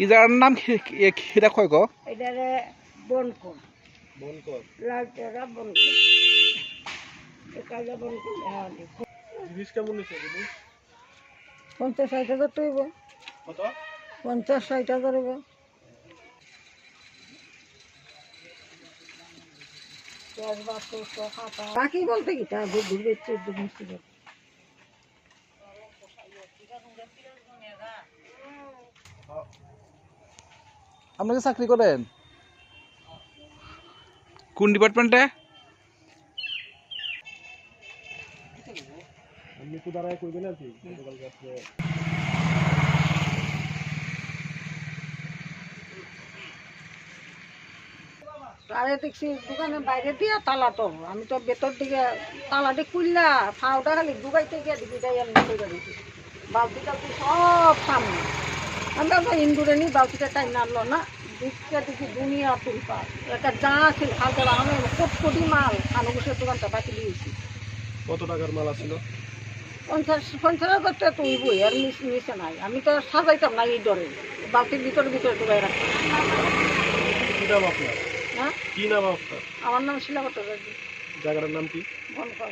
ই জায়গার নাম খিরা কয় গো? এটারে বনকর বনকর লালটেরা বনকর একাজা বনকর হ্যাঁ। দেখো। জিনিস কেমন জিনিস পঞ্চাশ ষাট হাজার হইব। কত? পঞ্চাশ ষাট হাজার হইব। বাকি বলতে কি? তা ঘুরবে চোদ্দ মিষ্টি আপনি কি চাকরি করেন? কোন ডিপার্টমেন্টে আর দেখছি দোকানের বাইরে দিয়া তালা তো আমি তো ভেতর দিকে তালাটি খুললা ফাউটা খালি ডুবাইতে গিয়ে দেখি যাই আমি বালতি টালতি সব সামনে। আমরা তো ইন্দুরে নি বালতিটা টাইম নাড়লো না। দিকে দেখি দুনিয়া তুলপা একটা যা ছিল হালকা আমি কোট মাল। বসে দোকানটা বাকি দিয়েছি কত টাকার মাল ছিল পঞ্চাশ পঞ্চাশ হাজার টাকা তুলবই আর নিচে নিচে নাই। আমি তো সাজাইতাম না এই ডরে। বালতির ভিতরে ভিতরে ডুবাই রাখতাম। হ্যাঁ? কি নাম আপনার? আমার নাম শিলাবত জায়গাটার নাম কি? মন কর